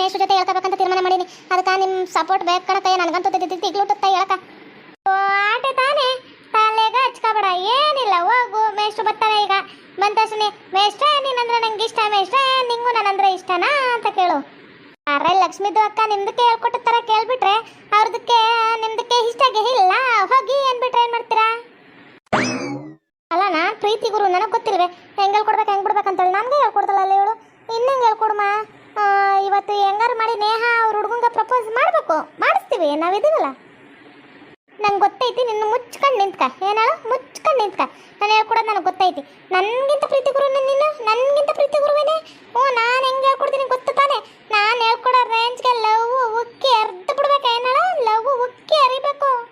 ಮೇಷ್ಟ್ರ ಜೊತೆ ಹೇಳ್ಕೋಬೇಕಂತ ತೀರ್ಮಾನ ಮಾಡೀನಿ. ಅದಕ್ಕೆ ನಿಮ್ಮ ಸಪೋರ್ಟ್ ಬೇಕು ಕಣಕಯ್ಯ ನನಗಂತೂ ತಿಗ್ಲುಟ್ಟುತ್ತ ಹೇಳಕ ಆಟ ತಾನೇ, ತಲೆಗ ಹಚ್ಕೋಬೇಡ, ಏನಿಲ್ಲ, ಹೋಗು, ಮೇಷ್ಟ್ರು ಬರ್ತಾರೆ ಈಗ. ಬಂದ ಮೇಷ್ಟ್ರ ನೀನಂದ್ರೆ ನಂಗೆ ಇಷ್ಟ, ಮೇಷ್ಟ್ರ, ನಿಂಗೂ ನನ್ನಂದ್ರೆ ಇಷ್ಟನಾ? ಅಂತ ಕೇಳು. ಅರೆ, ಲಕ್ಷ್ಮಿದು ಅಕ್ಕ ನಿಮ್ದಕ್ಕೆ ಹೇಳ್ಕೊಟ್ಟ ತರ ಕೇಳ್ಬಿಟ್ರೆ, ಅವ್ರದಕ್ಕೆ, ನಿಮ್ದಕ್ಕೆ ಇಷ್ಟಾಗೆ ಇಲ್ಲ, ಹೋಗಿ ಅನ್ಬಿಟ್ರೆ ಏನ್ ಮಾಡ್ತೀರಾ? ಅಲ್ಲ ಪ್ರೀತಿ ಗುರು, ನನಗೆ ಗೊತ್ತಿಲ್ವೇ, ಹೆಂಗ್ ಹೇಳ್ಕೊಡ್ಬೇಕು, ಹೆಂಗ್ ಬಿಡ್ಬೇಕಂತೇಳಿ. ನನ್ಗೆ ಹೇಳ್ಕೊಡ್ದಲ್ಲ ಅಲ್ಲಿ ಇವಳು. ಇನ್ನಂಗೆ ಹೇಳ್ಕೊಡ್ಮಾ? ಇವತ್ತು ಹೆಂಗಾರು ಮಾಡಿ ನೇಹ ಅವ್ರ ಹುಡುಗಂಗ ಪ್ರಪೋಸ್ ಮಾಡ್ಬೇಕು? ಮಾಡಿಸ್ತೀವಿ ನಾವಿದೀವಲ್ಲ ನಂಗೆ ಗೊತ್ತೈತಿ, ನಿನ್ನ ಮುಚ್ಕೊಂಡು ನಿಂತ್ಕ. ಏನಾಳು? ಮುಚ್ಕೊಂಡು ನಿಂತ್ಕ. ನಾನು ಹೇಳ್ಕೊಡೋದು ನನಗೆ ಗೊತ್ತೈತಿ. ನನಗಿಂತ ಪ್ರೀತಿ ಗುರು ನೀನು? ನನಗಿಂತ ಪ್ರೀತಿ ಗುರುವೇನೆ? ಹ್ಞೂ, ನಾನು ಹೆಂಗೆ ಹೇಳ್ಕೊಡ್ತೀನಿ ಗೊತ್ತು ತಾನೆ. ನಾನು ಹೇಳ್ಕೊಡೋ ರೇಂಜ್ಗೆ ಲವ್ ಉಕ್ಕಿ ಅರ್ಧ ಬಿಡ್ಬೇಕು ಏನಾಳು? ಲವ್ ಉಕ್ಕಿ ಅರಿಬೇಕು.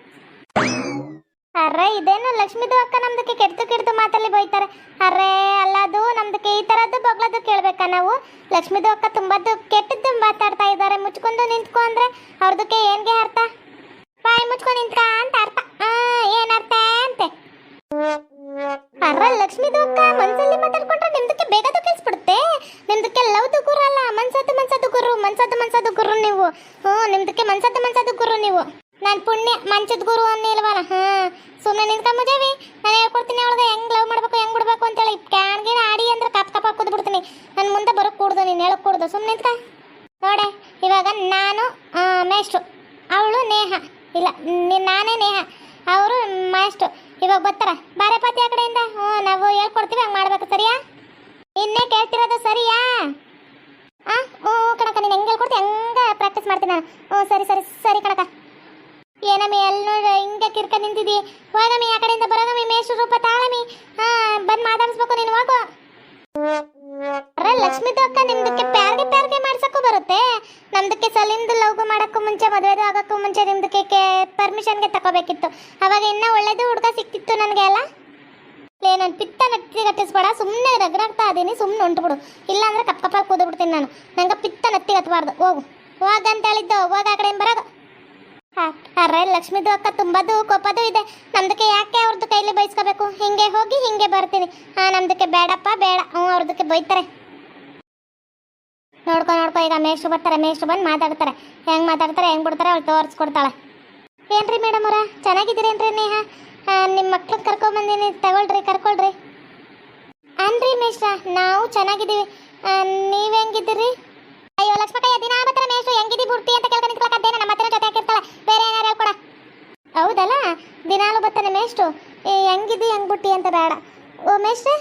ಅರ್ರೆ ಇದೇನು ಲಕ್ಷ್ಮಿದು ಅಕ್ಕ ನಮ್ದಕ್ಕೆ ಕೆಡ್ತು ಕೆಡ್ತು ಮಾತಲ್ಲಿ ಬೈತಾರೆ. ಅರ್ರೆ ಅಲ್ಲದು ನಮ್ದಕ್ಕೆ ಈ ತರದ್ದು ಬಗ್ಲದು ಕೇಳ್ಬೇಕಾ ನಾವು? ಲಕ್ಷ್ಮಿದು ಅಕ್ಕ ತುಂಬದ್ದು ಕೆಟ್ಟದ್ದು ಮಾತಾಡ್ತಾ ಇದ್ದಾರೆ. ಮುಚ್ಕೊಂಡು ನಿಂತ್ಕೊ ಅಂದ್ರೆ ಅವ್ರದಕ್ಕೆ ಏನ್ಗೆ ಅರ್ಥ? ಬಾಯಿ ಮುಚ್ಕೊಂಡು ನಿಂತ್ಕ ಅಂತ ಅರ್ಥ. ಅಂತ ಅರ್ಥ ಅಂತೆ? ಅರ್ರ ಲಕ್ಷ್ಮಿದು ಅಕ್ಕ ಮನ್ಸಲ್ಲಿ ಮಾತಾಡ್ಕೊಂಡ್ರೆ ನಿಮ್ದಕ್ಕೆ ಬೇಗದು ಕೆಲ್ಸ್ಬಿಡುತ್ತೆ ನಿಮ್ದಕ್ಕೆ ಲವ್ದು ಗುರು ಅಲ್ಲ, ಮನ್ಸದ್ದು ಮನ್ಸದ್ದು ಗುರು, ಮನ್ಸದ್ದು ಮನ್ಸದ್ದು ಗುರು ನೀವು. ಹ್ಞೂ ನಿಮ್ದಕ್ಕೆ ಮನ್ಸದ್ದು ಮನ್ಸದ್ದು ಗುರು ನೀವು. ನಾನು ಪುಣ್ಯ, ಮಂಚದ ಗುರು ಅನ್ನಿಲ್ವಲ್ಲ ಹಾ. ಸುಮ್ಮನೆ ನಿಂತ ನಾನು ಹೇಳ್ಕೊಡ್ತೀನಿ ಅವಳಿಗೆ, ಹೆಂಗ್ ಲವ್ ಮಾಡ್ಬೇಕು, ಹೆಂಗ್ ಬಿಡ್ಬೇಕು ಅಂತೇಳಿ. ಕ್ಯಾನ್ಗೆ ಆಡಿ ಅಂದ್ರೆ ಕಪ್ ಕಪ್ ಹಾಕೋದು ಬಿಡ್ತೀನಿ. ನನ್ನ ಮುಂದೆ ಬರೋಕ್ ಕೂಡ್ದು, ನೀನು ಹೇಳಕ್ ಕೂಡ್ದು. ಸುಮ್ಮನೆ ನಿಂತ ನೋಡೆ, ಇವಾಗ ನಾನು ಮೇಷ್ಟ್ರು. ಅವಳು ನೇಹ. ಇಲ್ಲ, ನಾನೇ ನೇಹ. ಅವರು ಮಾಸ್ಟ್ರು ಇವಾಗ ಬರ್ತಾರ. ಬಾರೆ ಪಾತಿ ಆ ಕಡೆಯಿಂದ? ಹ್ಞೂ, ನಾವು ಹೇಳ್ಕೊಡ್ತೀವಿ, ಹಂಗೆ ಮಾಡ್ಬೇಕು. ಸರಿಯಾ? ಇನ್ನೇ ಕೇಳ್ತಿರೋದು ಸರಿಯಾ? ಹಾಂ ಹ್ಞೂ ಕಣಕ ನೀನು ಹೆಂಗೆ ಹೇಳ್ಕೊಡ್ತೀನಿ ಹೆಂಗ ಪ್ರಾಕ್ಟೀಸ್ ಮಾಡ್ತೀನಿ ನಾನು. ಹ್ಞೂ, ಸರಿ ಸರಿ ಸರಿ ಕಣಕ ಮುಂಚೆ ಮದುವೆದು ಆಗಕ್ಕೂ ಮುಂಚೆ ಪರ್ಮಿಷನ್ ಪರ್ಮಿಷನ್ಗೆ ತಗೋಬೇಕಿತ್ತು ಅವಾಗ ಇನ್ನ ಒಳ್ಳೇದು ಹುಡುಗ ಸಿಕ್ತಿತ್ತು ನನಗೆ ಅಲ್ಲ? ನಾನು ಪಿತ್ತ ನತ್ತಿ ಕಟ್ಟಿಸ್ಬೇಡ ಸುಮ್ಮನೆ ರಗ್ರಾಗ್ತಾ ಇದೀನಿ ಸುಮ್ಮನೆ ಹೊಂಟ್ಬಿಡು ಇಲ್ಲ ಅಂದ್ರೆ ತಪ್ಪಪ್ಪ ಕೂದ್ಬಿಡ್ತೀನಿ ಕೂದು ಬಿಡ್ತೀನಿ ನಾನು. ನಂಗೆ ಪಿತ್ತ ನತ್ತಿ ಹತ್ಬಾರ್ದು ಹೋಗು. ಹೋಗಂತ ಹೇಳಿದ್ದು, ಹೋಗ ಆ ಕಡೆ ಬರೋದು. ಅರೆ, ಲಕ್ಷ್ಮೀದು ಅಕ್ಕ ತುಂಬದು, ಕೋಪದು ಇದೆ. ನಮ್ದಕ್ಕೆ ಯಾಕೆ ಅವ್ರದ್ದು ಕೈಲಿ ಬಯಸ್ಕೋಬೇಕು ಹಿಂಗೆ ಹೋಗಿ ಹಿಂಗೆ ಬರ್ತೀನಿ. ಹಾ ನಮ್ದಕ್ಕೆ ಬೇಡಪ್ಪ, ಬೇಡ. ಹ್ಞೂ ಅವ್ರದಕ್ಕೆ ಬೈತಾರೆ. ನೋಡ್ಕೊ ನೋಡ್ಕೊ ಈಗ ಮೇಷ್ಟ್ರು ಬರ್ತಾರೆ ಮೇಷ್ಟ್ರು ಬಂದು ಮಾತಾಡ್ತಾರೆ. ಹೆಂಗ್ ಮಾತಾಡ್ತಾರೆ ಹೆಂಗ್ ಬಿಡ್ತಾರೆ ಅವ್ಳು ತೋರಿಸ್ಕೊಡ್ತಾಳೆ. ಏನ್ರಿ ಮೇಡಮ್ ಅವರ ಚೆನ್ನಾಗಿದ್ದೀರೇನ್ರಿ ನೇಹ? ನಿಮ್ಮ ಮಕ್ಳನ್ನ ಕರ್ಕೊಂಬಂದಿನಿ ತಗೊಳ್ರಿ ಕರ್ಕೊಳ್ರಿ. ಅನ್ರಿ ಮೇಷ್ಟ್ರ ನಾವು ಚೆನ್ನಾಗಿದ್ದೀವಿ. ನೀವ್ ಹೆಂಗಿದ್ದೀರಿ? ಅಯ್ಯೋ ಲಕ್ಷ್ಮಕ್ಕಯ್ಯ ದಿನ ಬರ್ತಾರೆ ಮೇಷ್ಟ್ರು ಹೆಂಗಿದಿ ಬುಡ್ತಿ ಅಂತ ಕೇಳ್ಕೊಂಡು ನಮ್ಮ ಹತ್ರ ಜೊತೆ ಹಾಕಿರ್ತಾಳೆ. ಬೇರೆ ಏನಾರು ಹೇಳ್ಕೊಡ. ಹೌದಲ್ಲ ದಿನಾಲು ಬರ್ತಾನೆ ಮೇಷ್ಟ್ರು. ಏ, ಹೆಂಗಿದಿ ಹೆಂಗ್ ಬುಟ್ಟಿ ಅಂತ ಬೇಡ. ಓ ಮೇಷ್ಟ್ರೆ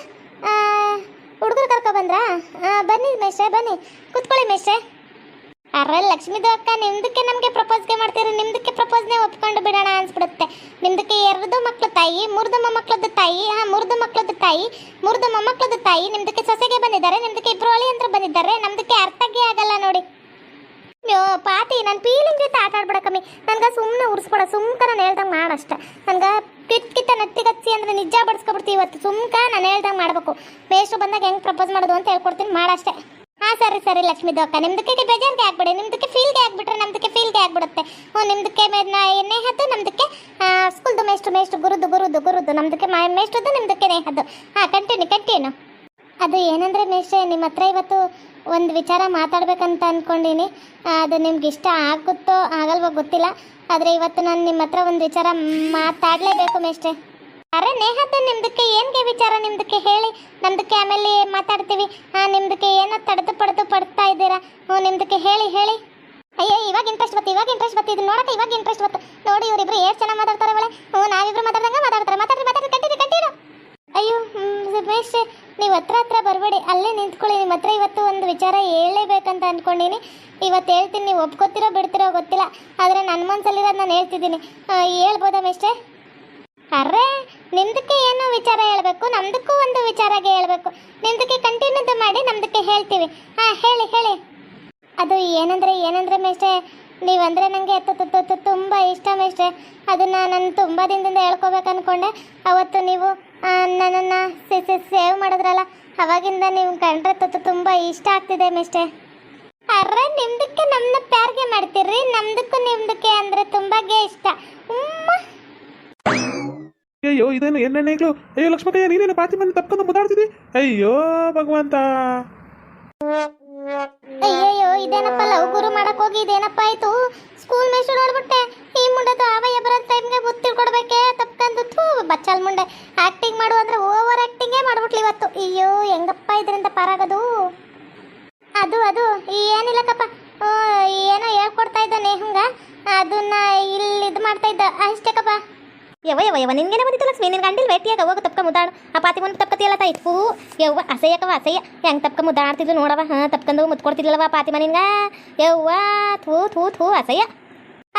ಹುಡುಗರು ಕರ್ಕೊ ಬಂದ್ರಾ? ಬನ್ನಿ ಮೇಷ್ಟ್ರೆ, ಬನ್ನಿ. ಕುತ್ಕೊಳ್ಳಿ ಮೇಷ್ಟ್ರೆ. ಅರೆ ಲಕ್ಷ್ಮಿದು ಅಕ್ಕ ನಿಮ್ದಕ್ಕೆ ನಮಗೆ ಪ್ರಪೋಸ್ಗೆ ಮಾಡ್ತೀರಿ? ನಿಮ್ದಕ್ಕೆ ಪ್ರಪೋಸ್ನೇ ಒಪ್ಕೊಂಡು ಬಿಡೋಣ ಅನ್ಸ್ಬಿಡುತ್ತೆ. ನಿಮ್ದಕ್ಕೆ ಎರಡು ಮಕ್ಳ ತಾಯಿ, ಮೂರ್ದು ಮೊಮ್ಮಕ್ಳದ್ದು ತಾಯಿ, ಹಾ, ಮೂರ್ದು ಮಕ್ಳದ್ದು ತಾಯಿ, ಮೂರ್ದು ಮೊಮ್ಮಕ್ಳದ್ದು ತಾಯಿ, ನಿಮ್ದಕ್ಕೆ ಸೊಸೆಗೆ ಬಂದಿದ್ದಾರೆ, ನಿಮ್ದಕ್ಕೆ ಇಬ್ರು ಅಳಿ ಅಂತ ಬಂದಿದ್ದಾರೆ, ನಮ್ದಕ್ಕೆ ಅರ್ಥಕ್ಕೆ ಆಗಲ್ಲ ನೋಡಿ. ಅಯ್ಯೋ, ಪಾತಿ ನನ್ನ ಫೀಲಿಂಗ್ ಜೊತೆ ಆಟ ಆಡ್ಬಿಡಕಮ್ಮಿ ನನ್ಗೆ ಸುಮ್ಮನೆ ಉರ್ಸ್ಬೇಡ ಸುಮ್ಕ ನಾನು ಹೇಳ್ದಂಗೆ ಮಾಡಷ್ಟೆ. ನನ್ಗೆ ಕಿತ್ ಕಿತ್ತ ನತ್ತಿಗಚ್ಚಿ ಅಂದ್ರೆ ನಿಜ ಬಡಿಸ್ಕೊಬಿಡ್ತೀವಿ ಇವತ್ತು. ಸುಮ್ಕ ನಾನು ಹೇಳ್ದಂಗೆ ಮಾಡಬೇಕು. ಮೇಷ್ಟ್ರು ಬಂದಾಗ ಹೆಂಗೆ ಪ್ರಪೋಸ್ ಮಾಡೋದು ಅಂತ ಹೇಳ್ಕೊಡ್ತೀನಿ. ಮಾಡಷ್ಟೇ. ಹಾಂ, ಸರಿ ಸರಿ, ಲಕ್ಷ್ಮೀ ದೋಕ ನಿಮ್ದಕ್ಕೆ ಬೇಜಾರಿಗೆ ಆಗ್ಬಿಡಿ. ನಿಮ್ದಕ್ಕೆ ಫೀಲ್ಗೆ ಆಗ್ಬಿಟ್ರೆ ನಮ್ದಕ್ಕೆ ಫೀಲ್ಗೆ ಆಗ್ಬಿಡುತ್ತೆ. ಹ್ಞೂ, ನಿಮ್ದಕ್ಕೆ ನೇಹದ್ದು, ನಮ್ದಕ್ಕೆ ಸ್ಕೂಲ್ದು ಮೇಷ್ಟು ಮೇಷ್ಟು ಗುರುದು ಗುರುದು ಗುರುದು. ನಮ್ದಕ್ಕೆ ಮಾ ಮೇಷ್ಟುದು ನಿಮ್ದಕ್ಕೆ ನೇಹದ್ದು. ಹಾಂ ಕಂಟಿನ್ಯೂ ಕಂಟಿನ್ಯೂ ಅದು ಏನಂದ್ರೆ ಮೇಷ್ಟ್ರೆ ನಿಮ್ಮ ಹತ್ರ ಇವತ್ತು ಒಂದು ವಿಚಾರ ಮಾತಾಡ್ಬೇಕಂತ ಅನ್ಕೊಂಡಿನಿ. ಅದು ನಿಮ್ಗೆ ಇಷ್ಟ ಆಗುತ್ತೋ ಆಗಲ್ವೋ ಗೊತ್ತಿಲ್ಲ. ಆದರೆ ಇವತ್ತು ನಾನು ನಿಮ್ಮ ಹತ್ರ ಒಂದು ವಿಚಾರ ಮಾತಾಡಲೇಬೇಕು ಮೇಷ್ಟೆ ಅರೆ ನೇಹದ್ದು ನಿಮ್ದಕ್ಕೆ ಏನ್ಗೆ ವಿಚಾರ ನಿಮ್ದಕ್ಕೆ ಹೇಳಿ? ನಮ್ದಕ್ಕೆ ಆಮೇಲೆ ಮಾತಾಡ್ತೀವಿ. ಹಾಂ ನಿಮ್ದಕ್ಕೆ ಏನೋ ತಡೆದು ಪಡೆದು ಪಡ್ತಾ ಇದ್ದೀರಾ? ಹ್ಞೂ, ನಿಮ್ದಕ್ಕೆ ಹೇಳಿ ಹೇಳಿ. ಅಯ್ಯೋ, ಇವಾಗ ಇಂಟ್ರೆಸ್ಟ್ ಬತ್ತು ಇವಾಗ ಇಂಟ್ರೆಸ್ಟ್ ಬತ್ತು ಇದು ನೋಡಕ್ಕೆ ಇವಾಗ ಇಂಟ್ರೆಸ್ಟ್ ಬತ್ತು ನೋಡಿ ಇವರಿಬ್ರು ಎಷ್ಟು ಚೆನ್ನಾಗಿ ಮಾತಾಡ್ತಾರೆ ಅವಳೆ ಹ್ಞೂ, ನಾವಿಬ್ರು ಮಾತಾಡ್ದಂಗೆ ಮಾತಾಡ್ತಾರೆ. ಮಾತಾಡ್ರಿ ಮಾತಾಡ್ರಿ ಕಂಟಿನ್ಯೂ ಕಂಟಿನ್ಯೂ ಅಯ್ಯೋ ಮಹೇಶ್ ನೀವು ಹತ್ರ ಹತ್ರ ಬರಬೇಡಿ. ಅಲ್ಲೇ ನಿಂತ್ಕೊಳ್ಳಿ. ನಿಮ್ಮ ಹತ್ರ ಇವತ್ತು ಒಂದು ವಿಚಾರ ಹೇಳಲೇಬೇಕಂತ ಅಂದ್ಕೊಂಡಿನಿ ಇವತ್ತು ಹೇಳ್ತೀನಿ, ನೀವು ಒಪ್ಕೋತಿರೋ ಬಿಡ್ತಿರೋ ಗೊತ್ತಿಲ್ಲ. ಆದರೆ ನನ್ನ ಮನಸ್ಸಲ್ಲಿರೋದು ನಾನು ಹೇಳ್ತಿದ್ದೀನಿ. ಹೇಳ್ಬೋದಾ ಮೇಷ್ಟೇ ಅರೆ, ನಿಮ್ದಕ್ಕೆ ಏನು ವಿಚಾರ ಹೇಳಬೇಕು, ನಮ್ದಕ್ಕೂ ಒಂದು ವಿಚಾರಾಗೆ ಹೇಳಬೇಕು. ನಿಮ್ದಕ್ಕೆ ಕಂಟಿನ್ಯೂದು ಮಾಡಿ, ನಮ್ದಕ್ಕೆ ಹೇಳ್ತೀವಿ. ಹಾಂ ಹೇಳಿ ಹೇಳಿ. ಅದು ಏನಂದ್ರೆ ಏನಂದ್ರೆ ಮೇಷ್ಟೇ ನೀವಂದ್ರೆ ನನಗೆ ತುಂಬ ಇಷ್ಟ ಮೇಷ್ಟೆ ಅದನ್ನ ನಾನು ತುಂಬ ದಿನದಿಂದ ಹೇಳ್ಕೊಬೇಕು ಅನ್ಕೊಂಡೆ ಅವತ್ತು ನೀವು ನನ್ನನ್ನು ಸೇವ್ ಮಾಡಿದ್ರಲ್ಲ ಅವಾಗಿಂದ ನೀವು ಕಂಡ್ರೆ ತುತ್ತು ತುಂಬ ಇಷ್ಟ ಆಗ್ತಿದೆ ಮಿಸ್ಟೆ ಅರ್ರೆ ನಿಮ್ದಕ್ಕೆ ನಮ್ಮನ್ನ ಪ್ಯಾರ್ಗೆ ಮಾಡ್ತೀರಿ ನಮ್ದಕ್ಕೂ ನಿಮ್ದಕ್ಕೆ ಅಂದ್ರೆ ತುಂಬಾಗೆ ಇಷ್ಟ. ಉಮ್ಮ. ಅಯ್ಯೋ ಇದೇನು ಎಣ್ಣೆಗಳು ಅಯ್ಯೋ ಲಕ್ಷ್ಮಕಯ್ಯ ನೀನೇನು ಪಾತಿ ಬಂದು ತಪ್ಕೊಂಡು ಮುದಾಡ್ತಿದಿ ಅಯ್ಯೋ ಭಗವಂತ. ಅಯ್ಯಯ್ಯೋ ಇದೇನಪ್ಪ ಲವ್ ಗುರು ಮಾಡಕ್ ಹೋಗಿ ಇದೇನಪ್ಪ ಆಯ್ತು? ಸ್ಕೂಲ್ ಮೈಸೂರು ನೋಡ್ಬಿಟ್ಟೆ. ಈ ಮುಂಡದು ಅವಯ್ಯ ಬರೋ ಟೈಮ್ಗೆ ಬುತ್ತಿ ಕೊಡ್ಬೇಕೆ ತಪ್ಕಂದು ಥೂ, ಬಚ್ಚಲ್ ಮುಂಡೆ. ಆಕ್ಟಿಂಗ್ ಮಾಡು ಅಂದ್ರೆ ಓವರ್ ಆ್ಯಕ್ಟಿಂಗೇ ಮಾಡ್ಬಿಟ್ಲಿ ಇವತ್ತು. ಅಯ್ಯೋ, ಹೆಂಗಪ್ಪ ಇದರಿಂದ ಪರಾಗದು. ಅದು ಅದು. ಏನಿಲ್ಲಕ್ಕಪ್ಪ ಏನೋ ಹೇಳ್ಕೊಡ್ತಾ ಇದ್ದಾನೆ ನೇಹಂಗ ಅದನ್ನ ಇಲ್ಲಿ ಇದು ಮಾಡ್ತಾ ಇದ್ದ. ಅಷ್ಟೇಕಪ್ಪ. ಯವ ಯವ ಯವ ನಿನ್ಗೇನೆ ಬಂದಿತ್ತು ಲಕ್ಷ್ಮಿ? ನಿನ್ ಗಂಡಿಲ್ ವೇಟಿಯಾಗ ಹೋಗು, ತಪ್ಕ ಮುದ್ದಾಡು ಆ ಪಾತಿ ಮುಂದೆ ತಪ್ಕತಿಯಲ್ಲ ತಾಯಿ? ಫೂ, ಯವ್ವ ಅಸಯ್ಯಕವ ಅಸಯ್ಯ ಹೆಂಗ್ ತಪ್ಕ ಮುದ್ದಾಡ್ತಿದ್ಲು ನೋಡವ ಹಾ, ತಪ್ಕಂದು ಮುತ್ಕೊಡ್ತಿದ್ಲವ ಪಾತಿ ನಿನ್ಗ ಯವ್ವ, ಥೂ ಥೂ ಥೂ ಅಸಯ್ಯ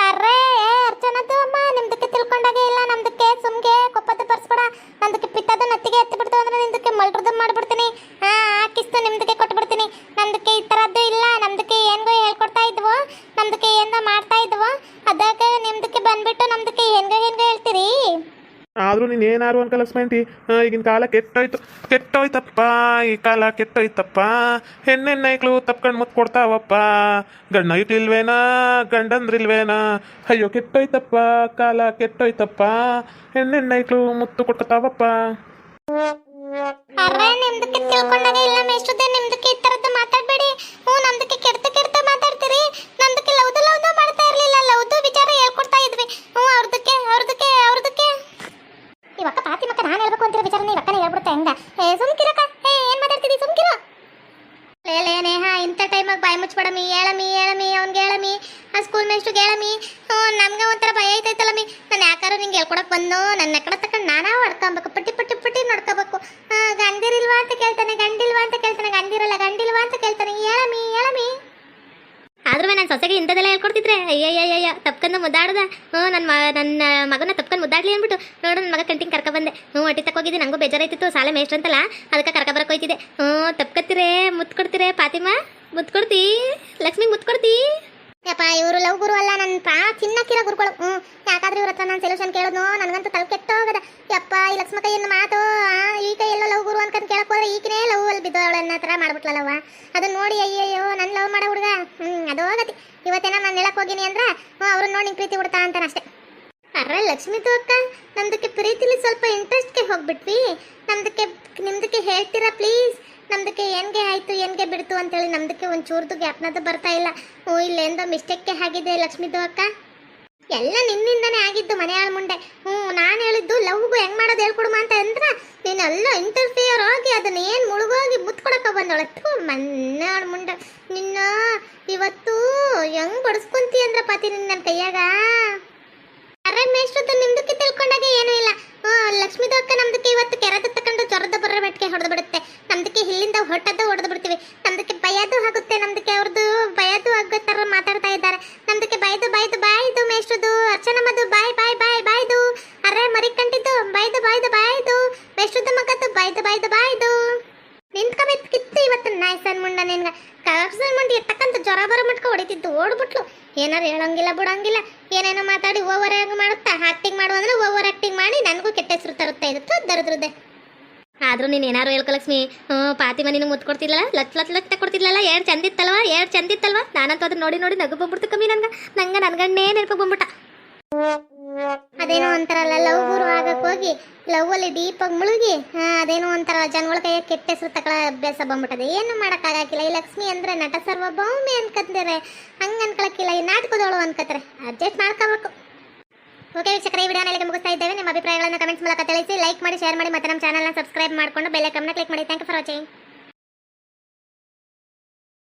ಅರ್ರೇ ಏ ಅರ್ಚನದ್ದು ಅಮ್ಮ ನಿಮ್ದಕ್ಕೆ ತಿಳ್ಕೊಂಡಾಗೆ ಇಲ್ಲ, ನಮ್ದಕ್ಕೆ ಸುಮ್ಗೆ ಕೊಪ್ಪದ ಬರ್ಸ್ಬೇಡ ನಂದಕ್ಕೆ ಪಿತ್ತದ ನತ್ತಿಗೆ ಎತ್ತಿ ಬಿಡ್ತು ಅಂದ್ರೆ ನಿಮ್ದಕ್ಕೆ ಮಲ್ರದ್ದು ಮಾಡ್ಬಿಡ್ತೀನಿ. ಹಾ ಹಾಕಿಸ್ತು ನಿಮ್ದಕ್ಕೆ ಕೊಟ್ಬಿಡ್ತೀನಿ. ನಮ್ದಕ್ಕೆ ಈ ಥರದ್ದು ಇಲ್ಲ ನಮ್ದಕ್ಕೆ ಏನ್ಗೋ ಹೇಳ್ಕೊಡ್ತಾ ಇದ್ವು. ನಮ್ದಕ್ಕೆ ಏನೋ ಮಾಡ್ತಾ ಇದ್ವು. ಆದ್ರೂ ನೀನು ಏನಾರು ಅನ್ಕ ಲಕ್ಷ್ಮಿ ಈಗಿನ ಕಾಲ ಕೆಟ್ಟೋಯ್ತು. ಕೆಟ್ಟೋಯ್ತಪ್ಪ, ಈ ಕಾಲ ಕೆಟ್ಟೋಯ್ತಪ್ಪ. ಹೆಣ್ಣೆಣ್ಣೈಕ್ಳು ತಪ್ಕೊಂಡು ಮುತ್ತು ಕೊಡ್ತಾವಪ್ಪ. ಗಂಡ ಇಲ್ವೇನಾ ಗಂಡಂದ್ರಿಲ್ವೇನಾ? ಅಯ್ಯೋ, ಕೆಟ್ಟೋಯ್ತಪ್ಪ, ಕಾಲ ಕೆಟ್ಟೋಯ್ತಪ್ಪ. ಹೆಣ್ಣೆಣ್ಣೈಕ್ಳು ಮುತ್ತು ಕೊಡ್ತಾವಪ್ಪ ಅರ್ರೆ ನಿಮ್ದಕ್ಕೆ ತಿಳ್ಕೊಂಡಾಗ ಇಲ್ಲ ಮೇಷ್ಟ್ರದೆ ನಿಮ್ದಕ್ಕೆ ಈ ಥರದ್ದು ಮಾತಾಡ್ಬೇಡಿ. ಹ್ಞೂ, ನಮ್ದಕ್ಕೆ ಕೆಡ್ತ ಕೆಡ್ತ ಮಾತಾಡ್ತೀರಿ ನಮ್ದಕ್ಕೆ ಲವ್ದು ಲವ್ದು ಮಾಡ್ತಾ ಇರ್ಲಿಲ್ಲ ಲವ್ದು ವಿಚಾರ ಹೇಳ್ಕೊಡ್ತಾ ಇದ್ವಿ ಹ್ಞೂ ಅವ್ರದಕ್ಕೆ ಅವ್ರದಕ್ಕೆ ಅವ್ರದಕ್ಕೆ ಇವಕ್ಕ ಪಾತಿಮಕ್ಕ ನಾನು ಹೇಳ್ಬೇಕು ಅಂತಿರೋ ವಿಚಾರ ನೀವು ಅಕ್ಕನೇ ಹೇಳ್ಬಿಡುತ್ತೆ, ಹೆಂಗ? ಸುಮ್ಕಿರಕ್ಕ ಏ, ಏನ್ ಮಾತಾಡ್ತಿದಿ ಸುಮ್ಕಿರೋ. ಲೇ ನೇಹ ಇಂಥ ಟೈಮಾಗ ಬಾಯಿ ಮುಚ್ಬೇಡಮಿ ಹೇಳಮಿ ಹೇಳಮಿ ಅವ್ನಿಗೆ ಹೇಳಮಿ ಆ ಸ್ಕೂಲ್ ಮೇಸ್ಟ್ರಿಗೆ ಹೇಳಮಿ ಹ್ಞೂ, ನಮ್ಗೆ ಒಂಥರ ಭಯ ಐತೈತಲ್ಲಮಿ ನಾನು ಯಾಕಾರು ನಿಂಗೆ ಹೇಳ್ಕೊಡಕ್ ಬಂದು ನನ್ನ ಎಕಡ ತಕೊಂಡು ನಾನಾ ಹೊಡ್ಕೊಬೇಕು. ಪಟ್ಟಿ ಪಟ್ಟಿ ಪಟ್ಟಿ ನೋಡ್ಕೋಬೇಕು. ಗಂಡಿರಿಲ್ವಾ ಅಂತ ಕೇಳ್ತಾನೆ, ಗಂಡಿಲ್ವಾ ಅಂತ ಕೇಳ್ತಾನೆ. ಗಂಡಿರಲ್ಲ, ಗಂಡಿಲ್ವಾ ಅಂತ ಕೇಳ್ತಾನೆ ಹೇಳಮಿ ಹೇಳಮಿ ಆದ್ರೂ ನನ್ನ ಸೊಸೆಗೆ ಇಂಥದೆಲ್ಲ ಹೇಳ್ಕೊಡ್ತಿದ್ರೆ? ಅಯ್ಯಯ್ಯಯ್ಯ ತಪ್ಕೊಂಡು ಮುದ್ದಾಡ್ದ. ಹ್ಞೂ ನನ್ನ ನನ್ನ ಮಗನ ತಪ್ಕೊಂಡು ಮುದ್ದಾಡ್ಲಿ ಅಂದ್ಬಿಟ್ಟು. ನೋಡು, ನನ್ನ ಮಗ ಕಂಟಿಂಗ್ ಕರ್ಕ ಬಂದೆ. ಹ್ಞೂ ಅಟ್ಟಿ ತಕ್ಕೋಗಿದ್ದೆ ನಂಗೂ ಬೇಜಾರಾಯ್ತಿತ್ತು. ಸಾಲ ಮೇಷ್ಟ್ರ ಅಂತಲ್ಲ, ಅದಕ್ಕೆ ಕರ್ಕ ಬರಕೋಯ್ತಿದ್ದೆ ಹ್ಞೂ, ತಪ್ಕತ್ತೀರೇ ಮುತ್ತು ಕೊಡ್ತೀರೇ ಮುತ್ಕೊಡ್ತಿ? ಲಕ್ಷ್ಮಿಗೆ ಮುತ್ಕೊಡ್ತಿ? ಯಪ್ಪ, ಇವರು ಲವ್ ಗುರು ಅಲ್ಲ ನನ್ನ ಪಾ ಚಿನ್ನಕ್ಕಿರೋ ಗುರುಗಳು. ಹ್ಞೂ ಯಾಕಾದ್ರೆ ಇವ್ರ ಹತ್ರ ನಾನು ಸೊಲ್ಯೂಷನ್ ಕೇಳೋದು ನನಗಂತೂ ತಲೆ ಕೆಟ್ಟೋಗದ ಯಪ್ಪ, ಈ ಲಕ್ಷ್ಮಕ್ಕ ಏನು ಮಾತು? ಈ ಕೈ ಎಲ್ಲೋ ಲವ್ ಗುರು ಅಂತ ಕೇಳಕ್ ಹೋದ್ರೆ ಈಗಿನೇ ಲವ್ ಅಲ್ಲಿ ಬಿದ್ದವಳು ಅನ್ನೋ ಥರ ಮಾಡ್ಬಿಟ್ಲಲ್ಲವ ಅದನ್ನ ನೋಡಿ, ಅಯ್ಯಯ್ಯೋ ನನ್ನ ಲವ್ ಮಾಡೋ ಹುಡುಗ. ಹ್ಞೂ ಅದು ಹೋಗತಿ. ಇವತ್ತೇನ ನಾನು ಹೇಳಕ್ ಹೋಗಿನಿ ಅಂದ್ರೆ ಅವ್ರನ್ನ ನೋಡಿ ನಿಂಗೆ ಪ್ರೀತಿ ಬಿಡ್ತಾ ಅಂತಾನೆ ಅಷ್ಟೇ. ಅರ ಲಕ್ಷ್ಮೀ ಅಕ್ಕ, ನಮ್ದಕ್ಕೆ ಪ್ರೀತಿಲಿ ಸ್ವಲ್ಪ ಇಂಟ್ರೆಸ್ಟ್ಗೆ ಹೋಗ್ಬಿಟ್ವಿ. ನಮ್ದಕ್ಕೆ, ನಿಮ್ದಕ್ಕೆ ಹೇಳ್ತೀರಾ ಪ್ಲೀಸ್ ನಮ್ದಕ್ಕೆ ಏನ್ಗೆ ಆಯ್ತು, ಏನ್ಗೆ ಬಿಡ್ತು ಅಂತೇಳಿ ನಮ್ದಕ್ಕೆ ಒಂಚೂರ್ದು ಗ್ಯಾಪ್ನದು ಬರ್ತಾ ಇಲ್ಲ. ಓ ಇಲ್ಲೇಂದೋ ಮಿಸ್ಟೇಕ್ಗೆ ಆಗಿದೆ ಲಕ್ಷ್ಮೀದು ಅಕ್ಕ. ಎಲ್ಲ ನಿನ್ನಿಂದನೇ ಆಗಿದ್ದು ಮನೆಯಾಳ ಮುಂಡೆ ಹ್ಞೂ ನಾನು ಹೇಳಿದ್ದು ಲವ್ಗೂ ಹೆಂಗ್ ಮಾಡೋದು ಹೇಳ್ಕೊಡುಮ ಅಂತ ಅಂದ್ರೆ ನೀನೆಲ್ಲ ಇಂಟರ್ಫಿಯರ್ ಆಗಿ ಅದನ್ನ ಏನು ಮುಳುಗೋಗಿ ಮುತ್ಕೊಡಕ ಬಂದೊಳತ್ತು ಥೂ ಮನ್ನಾಳ ಮುಂಡೆ ನಿನ್ನ ಇವತ್ತು ಹೆಂಗ್ ಬಡಿಸ್ಕೊಂತಿ ಅಂದ್ರೆ ಪಾತಿ ನಿನ್ನ ನನ್ನ ಕೈಯಾಗ? ಅರೆ ಮೇಷ್ಟ್ರದ್ದು ನಿಮ್ದಕ್ಕೆ ತಿಳ್ಕೊಂಡಾಗ ಏನೂ ಇಲ್ಲ. ಆ, ಲಕ್ಷ್ಮೀದು ಅಕ್ಕ ನಮ್ದಕ್ಕೆ ಇವತ್ತು ಕೆರೆದ ತಕೊಂಡು ಜ್ವರದ ಬರ್ರ ಬೆಟ್ಟಿಗೆ ಹೊಡೆದು ಬಿಡುತ್ತೆ. ನಮ್ದಕ್ಕೆ ಇಲ್ಲಿಂದ ಹೊಟ್ಟದ್ದು ಹೊಡೆದು ಬಿಡ್ತೀವಿ. ನಮ್ದಕ್ಕೆ ಭಯದು ಆಗುತ್ತೆ ನಮ್ದಕ್ಕೆ ಅವ್ರದ್ದು ಭಯದು ಆಗೋ ಥರ ಮಾತಾಡ್ತಾ ಇದ್ದಾರೆ ನಮ್ದಕ್ಕೆ ಬೈದು ಬೈದು ಬಾಯ್ದು ಮೇಷ್ಟ್ರದು ಅರ್ಚನಮ್ಮದು ಬಾಯ್ ಬಾಯ್ ಬಾಯ್ ಬಾಯ್ದು ಅರೆ ಮರಿ ಬೈದು ಬಾಯ್ದು ಬಾಯ್ದು. ಮೇಷ್ಟ್ರದ್ದು ಮಗದ್ದು ಬಾಯ್ದು ಬಾಯ್ದು ಬಾಯ್ದು. ನಿಂತ್ಕೋಬೇಕಿತ್ತು ಇವತ್ತು ನಾಯ್ಸನ್ ಮುಂಡ ನಿನ್ಗೆ. ಕರ್ಸನ್ ಮುಂಡಿ ಎತ್ತಕ್ಕಂತ ಜ್ವರ ಬರ ಮಟ್ಕ ಹೊಡಿತಿದ್ದು ಓಡ್ಬಿಟ್ಲು. ಏನಾರು ಹೇಳಂಗಿಲ್ಲ, ಬಿಡಂಗಿಲ್ಲ. ಏನೇನೋ ಮಾತಾಡಿ ಓವರ್ ಆಗಿ ಮಾಡುತ್ತಾ? ಆಕ್ಟಿಂಗ್ ಮಾಡು ಅಂದ್ರೆ ಓವರ್ ಆಕ್ಟಿಂಗ್ ಮಾಡಿ ನನಗೂ ಕೆಟ್ಟ ಹೆಸರು ತರುತ್ತೆ ಇರುತ್ತೆ ದರದ್ರದ್ದೆ. ಆದ್ರೂ ನೀನು ಏನಾರು ಹೇಳ್ಕೊ ಲಕ್ಷ್ಮಿ. ಹ್ಞೂ ಪಾತಿಮ ನಿನಗೆ ಮುತ್ತು ಕೊಡ್ತಿದ್ಲಲ್ಲ? ಲತ್ ಲತ್ ಲತ್ ಕೊಡ್ತಿದ್ಲಲ್ಲ? ಎರಡು ಚಂದಿತ್ತಲ್ವಾ? ಎರಡು ಚಂದಿತ್ತಲ್ವಾ? ನಾನಂತೂ ಅದನ್ನ ನೋಡಿ ನೋಡಿ ನಗು ಬಂದ್ಬಿಡ್ತು ಕಮ್ಮಿ ನಂಗೆ ನಂಗೆ ನನ್ಗಣ್ಣೇ ನೆನಪು ಬಂದ್ಬಿಟ್ಟ. ಅದೇನೋ ಅಂತಾರಲ್ಲ ಲವ್ ಗುರು ಆಗಕ್ ಹೋಗಿ ಲವ್ ಅಲ್ಲಿ ದೀಪ ಮುಳುಗಿ ಹಾ, ಅದೇನೋ ಒಂಥರ ಜನಗಳ ಕೈಯ ಕೆಟ್ಟ ಹೆಸರು ತಗೊಳ ಅಭ್ಯಾಸ ಬಂದ್ಬಿಟ್ಟದೆ. ಏನು ಮಾಡೋಕ್ಕಾಗಕ್ಕಿಲ್ಲ ಈ ಲಕ್ಷ್ಮಿ ಅಂದ್ರೆ ನಟ ಸರ್ವಭೌಮಿ ಅನ್ಕಂತಾರೆ. ಹಂಗ ಅನ್ಕೊಳಕ್ಕಿಲ್ಲ. ಈ ನಾಟಕದವಳು ಅನ್ಕತ್ತಾರೆ ಅಡ್ಜಸ್ಟ್ ಮಾಡ್ಕೋಬೇಕು. ಓಕೆ ವೀಕ್ಷಕರ ಈ ವಿಡಿಯೋನ ಇಲ್ಲಿಗೆ ಮುಗಿಸ್ತಾ ಇದ್ದೇವೆ. ನಿಮ್ಮ ಅಭಿಪ್ರಾಯಗಳನ್ನು ಕಮೆಂಟ್ಸ್ ಮೂಲಕ ತಿಳಿಸಿ ಲೈಕ್ ಮಾಡಿ ಶೇರ್ ಮಾಡಿ ಮತ್ತೆ ನಮ್ಮ ಚಾನಲ್ನ ಸಬ್ಸ್ಕ್ರೈಬ್ ಮಾಡಿಕೊಂಡು ಬೆಲ್ ಐಕನ್ನ ಕ್ಲಿಕ್ ಮಾಡಿ. Thank you for watching